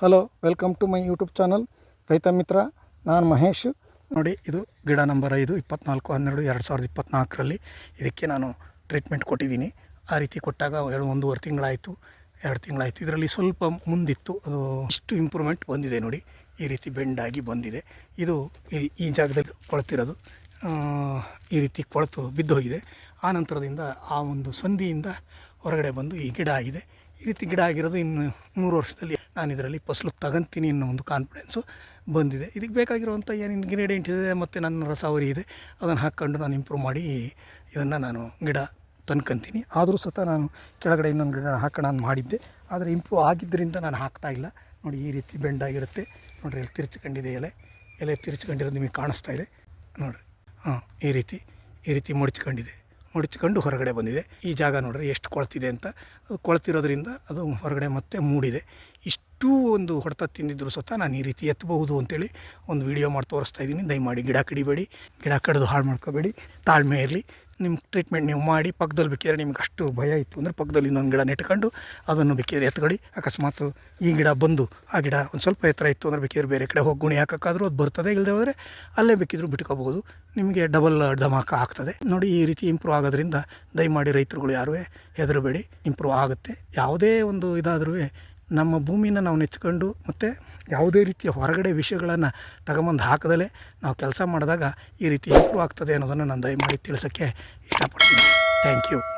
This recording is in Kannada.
Hello, welcome to my YouTube channel. ರೈತ ಮಿತ್ರ, ನಾನು ಮಹೇಶ್. ನೋಡಿ, ಇದು ಗಿಡ ನಂಬರ್ ಐದು, ಇಪ್ಪತ್ನಾಲ್ಕು, ಹನ್ನೆರಡು, ಎರಡು ಸಾವಿರದ ಇಪ್ಪತ್ತ್ನಾಲ್ಕರಲ್ಲಿ ಇದಕ್ಕೆ ನಾನು ಟ್ರೀಟ್ಮೆಂಟ್ ಕೊಟ್ಟಿದ್ದೀನಿ. ಆ ರೀತಿ ಕೊಟ್ಟಾಗ ಎರಡು, ಒಂದೂವರೆ ತಿಂಗಳಾಯಿತು, ಎರಡು ತಿಂಗಳಾಯಿತು. ಇದರಲ್ಲಿ ಸ್ವಲ್ಪ ಮುಂದಿತ್ತು, ಅದು ಇಷ್ಟು ಇಂಪ್ರೂವ್ಮೆಂಟ್ ಬಂದಿದೆ ನೋಡಿ. ಈ ರೀತಿ ಬೆಂಡಾಗಿ ಬಂದಿದೆ. ಇದು ಇಲ್ಲಿ ಈ ಜಾಗದಲ್ಲಿ ಕೊಳ್ತಿರೋದು. ಈ ರೀತಿ ಕೊಳೆತು ಬಿದ್ದೋಗಿದೆ. ಆ ನಂತರದಿಂದ ಆ ಒಂದು ಸಂಧಿಯಿಂದ ಹೊರಗಡೆ ಬಂದು ಈ ಗಿಡ ಆಗಿದೆ. ಈ ರೀತಿ ಗಿಡ ಆಗಿರೋದು ಇನ್ನು ಮೂರು ವರ್ಷದಲ್ಲಿ ನಾನು ಇದರಲ್ಲಿ ಫಸಲು ತಗಂತೀನಿ ಅನ್ನೋ ಒಂದು ಕಾನ್ಫಿಡೆನ್ಸು ಬಂದಿದೆ. ಇದಕ್ಕೆ ಬೇಕಾಗಿರುವಂಥ ಏನು ಇಂಗ್ರೀಡಿಯೆಂಟ್ ಇದೆ ಮತ್ತು ನನ್ನ ರಸಾವರಿ ಇದೆ, ಅದನ್ನು ಹಾಕ್ಕೊಂಡು ನಾನು ಇಂಪ್ರೂವ್ ಮಾಡಿ ಇದನ್ನು ನಾನು ಗಿಡ ತಂದ್ಕೊಂತೀನಿ. ಆದರೂ ಸಹ ನಾನು ಕೆಳಗಡೆ ಇನ್ನೊಂದು ಗಿಡ ಹಾಕೋಣ ಅಂತ ಮಾಡಿದ್ದೆ. ಆದರೆ ಇಂಪ್ರೂವ್ ಆಗಿದ್ದರಿಂದ ನಾನು ಹಾಕ್ತಾ ಇಲ್ಲ. ನೋಡಿ ಈ ರೀತಿ ಬೆಂಡಾಗಿರುತ್ತೆ ನೋಡಿರಿ ಇಲ್ಲಿ ತಿರ್ಚ್ಕೊಂಡಿದೆ ಎಲೆ. ಎಲೆ ತಿರ್ಚ್ಕೊಂಡಿರೋದು ನಿಮಗೆ ಕಾಣಿಸ್ತಾ ಇದೆ. ನೋಡಿರಿ, ಹಾಂ, ಈ ರೀತಿ ಈ ರೀತಿ ಮಡಚ್ಕೊಂಡಿದೆ. ಮಡಚ್ಕೊಂಡು ಹೊರಗಡೆ ಬಂದಿದೆ. ಈ ಜಾಗ ನೋಡ್ರಿ ಎಷ್ಟು ಕೊಳ್ತಿದೆ ಅಂತ. ಅದು ಕೊಳ್ತಿರೋದ್ರಿಂದ ಅದು ಹೊರಗಡೆ ಮತ್ತೆ ಮೂಡಿದೆ. ಇಷ್ಟೂ ಒಂದು ಹೊಡೆತ ತಿಂದಿದ್ರು ಸತ ನಾನು ಈ ರೀತಿ ಎತ್ತಬಹುದು ಅಂತೇಳಿ ಒಂದು ವಿಡಿಯೋ ಮಾಡಿ ತೋರಿಸ್ತಾ ಇದ್ದೀನಿ. ದಯಮಾಡಿ ಗಿಡ ಕಡಿಬೇಡಿ. ಗಿಡ ಕಡಿದು ಹಾಳು ಮಾಡ್ಕೋಬೇಡಿ. ತಾಳ್ಮೆ ಇರಲಿ. ನಿಮ್ಮ ಟ್ರೀಟ್ಮೆಂಟ್ ನೀವು ಮಾಡಿ ಪಕ್ಕದಲ್ಲಿ ಬೇಕಿದ್ರೆ ನಿಮ್ಗೆ ಅಷ್ಟು ಭಯ ಇತ್ತು. ಅಂದರೆ ಪಕ್ಕದಲ್ಲಿ ಇನ್ನೊಂದು ಗಿಡ ನೆಟ್ಕೊಂಡು ಅದನ್ನು ಬೇಕಿದ್ರೆ ಎತ್ಕೊಳ್ಳಿ. ಅಕಸ್ಮಾತ್ ಈ ಗಿಡ ಬಂದು, ಆ ಗಿಡ ಒಂದು ಸ್ವಲ್ಪ ಎತ್ತರ ಇತ್ತು ಅಂದರೆ ಬೇಕಿದ್ರೆ ಬೇರೆ ಕಡೆ ಹೋಗಿ ಗುಣಿ ಹಾಕೋಕ್ಕಾದ್ರೂ ಅದು ಬರ್ತದೆ ಇಲ್ಲದೆ ಹೋದರೆ ಅಲ್ಲೇ ಬೇಕಿದ್ರು ಬಿಟ್ಕೋಬೋದು ನಿಮಗೆ ಡಬಲ್ ಧಮಾಕ ಆಗ್ತದೆ. ನೋಡಿ ಈ ರೀತಿ ಇಂಪ್ರೂವ್ ಆಗೋದ್ರಿಂದ ದಯಮಾಡಿ ರೈತರುಗಳು ಯಾರೂ ಹೆದರಬೇಡಿ. ಇಂಪ್ರೂವ್ ಆಗುತ್ತೆ. ಯಾವುದೇ ಒಂದು ಇದಾದರೂ ನಮ್ಮ ಭೂಮಿನ ನಾವು ನೆಚ್ಕೊಂಡು ಮತ್ತು ಯಾವುದೇ ರೀತಿಯ ಹೊರಗಡೆ ವಿಷಯಗಳನ್ನು ತಗೊಂಬಂದು ಹಾಕದಲೇ ನಾವು ಕೆಲಸ ಮಾಡಿದಾಗ ಈ ರೀತಿ ಇಂಪ್ರೂವ್ ಆಗ್ತದೆ ಅನ್ನೋದನ್ನು ನಾನು ದಯಮಾಡಿ ತಿಳಿಸೋಕ್ಕೆ ಇಷ್ಟಪಡ್ತೀನಿ. Thank you.